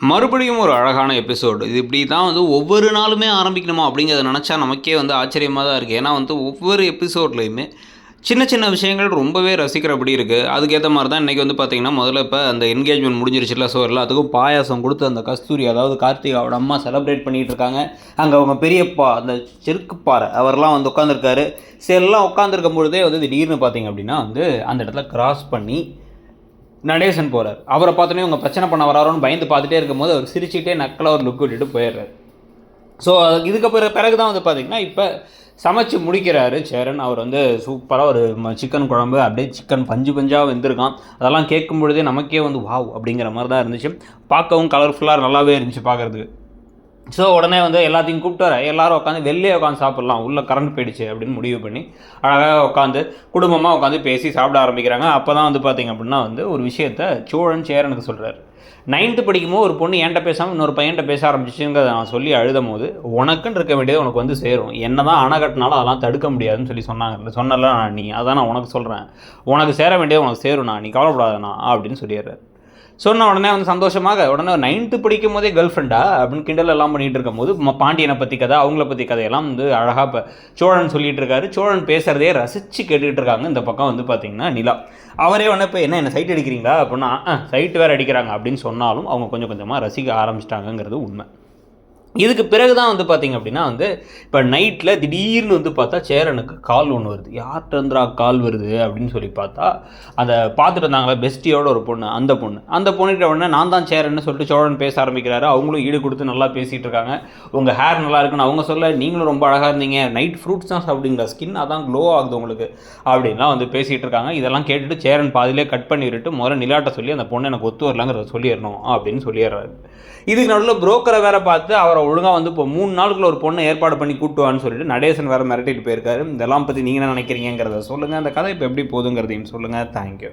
மறுபடியும் ஒரு அழகான எபிசோடு இது இப்படி தான் வந்து ஒவ்வொரு நாளுமே ஆரம்பிக்கணுமா அப்படிங்கிறத நினச்சா நமக்கே வந்து ஆச்சரியமாக தான் இருக்குது ஏன்னா வந்து ஒவ்வொரு எபிசோட்லேயுமே சின்ன சின்ன விஷயங்கள் ரொம்பவே ரசிக்கிறபடி இருக்குது அதுக்கேற்ற மாதிரி தான் இன்றைக்கி வந்து பார்த்திங்கன்னா முதல்ல இப்போ அந்த என்கேஜ்மெண்ட் முடிஞ்சிருச்சுல. ஸோ எல்லாத்துக்கும் பாயாசம் கொடுத்து அந்த கஸ்தூரி அதாவது கார்த்திகாவோட அம்மா செலிப்ரேட் பண்ணிகிட்டு இருக்காங்க. அங்கே அவங்க பெரியப்பா அந்த செருக்குப்பாறை அவர்லாம் வந்து உட்காந்துருக்காரு சரி எல்லாம் உட்காந்துருக்கும் பொழுதே வந்து திடீர்னு பார்த்திங்க அப்படின்னா வந்து அந்த இடத்துல கிராஸ் பண்ணி நடேசன் போகிறார் அவரை பார்த்தோன்னே இவங்க பிரச்சனை பண்ண வராரோன்னு பயந்து பார்த்துட்டே இருக்கும்போது அவர் சிரிச்சுட்டே நக்கலாக ஒரு லுக் விட்டுட்டு போயிடுறாரு. ஸோ இதுக்கப்புறம் பிறகு பிறகு தான் வந்து பார்த்திங்கன்னா இப்போ சமைச்சு முடிக்கிறாரு சேரன். அவர் வந்து சூப்பராக ஒரு சிக்கன் குழம்பு அப்படியே சிக்கன் பஞ்சு பஞ்சாக வெந்திருக்கான். அதெல்லாம் கேட்கும் பொழுதே நமக்கே வந்து வாவ்! அப்படிங்கிற மாதிரி தான் இருந்துச்சு. பார்க்கவும் கலர்ஃபுல்லாக நல்லாவே இருந்துச்சு பார்க்குறதுக்கு. ஸோ உடனே வந்து எல்லாத்தையும் கூப்பிட்டு வர. எல்லாரும் உட்காந்து வெளியே உட்காந்து சாப்பிட்லாம். உள்ளே கரண்ட் போயிடுச்சு அப்படின்னு முடிவு பண்ணி அழகாக உட்காந்து குடும்பமாக உட்காந்து பேசி சாப்பிட ஆரம்பிக்கிறாங்க. அப்போ தான் வந்து பார்த்திங்க அப்படின்னா வந்து ஒரு விஷயத்த சோழன் சேரனுக்கு சொல்கிறார் நைன்த்து படிக்கும்போது ஒரு பொண்ணு என்கிட்ட பேசாமல் இன்னொரு பையன்கிட்ட பேச ஆரம்பிச்சுங்கிறத நான் சொல்லி அழுதும் போது உனக்குன்னு இருக்க வேண்டியது உனக்கு வந்து சேரும். என்ன தான் அணை கட்டினாலும் அதெல்லாம் தடுக்க முடியாதுன்னு சொல்லி சொன்னாங்க சொன்னல நான் நீ. அதான் நான் உனக்கு சொல்கிறேன் உனக்கு சேர வேண்டியது உனக்கு சேரும். நான் நீ கவலைப்படாதண்ணா அப்படின்னு சொல்லிடுறாரு. சொன்ன உடனே வந்து சந்தோஷமாக உடனே நைன்த்து படிக்கும் போதே கேர்ள் ஃப்ரெண்டா அப்படின்னு கிண்டல் எல்லாம் பண்ணிட்டு இருக்கும்போது பாண்டியனை பற்றி கதை அவங்கள பற்றி கதையெல்லாம் வந்து அழகாக இப்போ சோழன் சொல்லிட்டு இருக்காரு. சோழன் பேசுகிறதே ரசித்து கேட்டுக்கிட்டு இருக்காங்க. இந்த பக்கம் வந்து பார்த்தீங்கன்னா நிலா. அவரே உடனே இப்போ என்ன என்ன சைட் அடிக்கிறீங்களா? அப்படின்னா சைட் வேறு அடிக்கிறாங்க. அப்படின்னு சொன்னாலும் அவங்க கொஞ்சம் கொஞ்சமாக ரசிக்க ஆரம்பிச்சிட்டாங்கங்கிறது உண்மை. இதுக்கு பிறகு தான் வந்து பார்த்திங்க அப்படின்னா வந்து இப்போ நைட்டில் திடீர்னு வந்து பார்த்தா சேரனுக்கு கால் ஒன்று வருது. யார்கிட்ட கால் வருது? அப்படின்னு சொல்லி பார்த்தா அந்த பார்த்துட்டு இருந்தாங்களே பெஸ்டியோட ஒரு பொண்ணு அந்த பொண்ணு. அந்த பொண்ணுகிட்ட உடனே நான் தான் சேரன்னு சொல்லிட்டு சோழன் பேச ஆரம்பிக்கிறாரு. அவங்களும் ஈடு கொடுத்து நல்லா பேசிகிட்டு இருக்காங்க. உங்கள் ஹேர் நல்லா இருக்குன்னு அவங்க சொல்ல நீங்களும் ரொம்ப அழகாக இருந்தீங்க. நைட் ஃப்ரூட்ஸ் தான் சாப்பிடுங்களா ஸ்கின் அதான் க்ளோ ஆகுது உங்களுக்கு. அப்படின்லாம் வந்து பேசிகிட்டு இருக்காங்க. இதெல்லாம் கேட்டுட்டு சேரன் பாதிலே கட் பண்ணி விட்டுட்டு முதல்ல நிலாட்ட சொல்லி அந்த பொண்ணு எனக்கு ஒத்து வரலாங்கிறத சொல்லிடணும் அப்படின்னு சொல்லிடுறாரு. இதுக்கு நடுவில் புரோக்கரை வேற பார்த்து அவரை ஒழுங்காக வந்து இப்போ மூணு நாளுக்குள்ள ஒரு பொண்ணை ஏற்பாடு பண்ணி கூட்டுவான்னு சொல்லிட்டு நடேசன் வேறு மிரட்டிட்டு போயிருக்காரு. இதெல்லாம் பற்றி நீங்கள் என்ன நினைக்கிறீங்கிறத சொல்லுங்கள் அந்த கதை இப்போ எப்படி போதுங்கிறதையும் சொல்லுங்கள் தேங்க்யூ